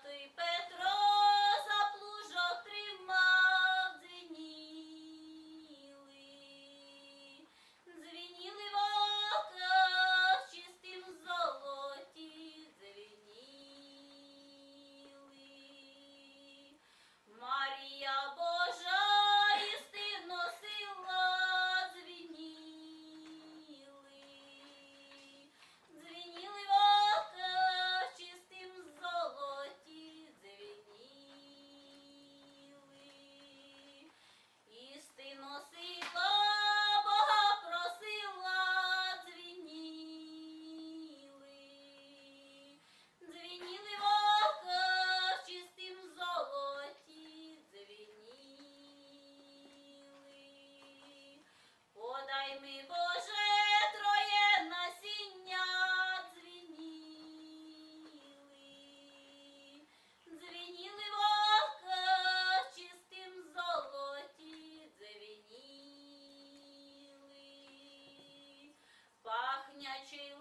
对杯 ми, Боже, троє насіння дзвініли, дзвініли в оках чистим золоті дзвініли, пахнячий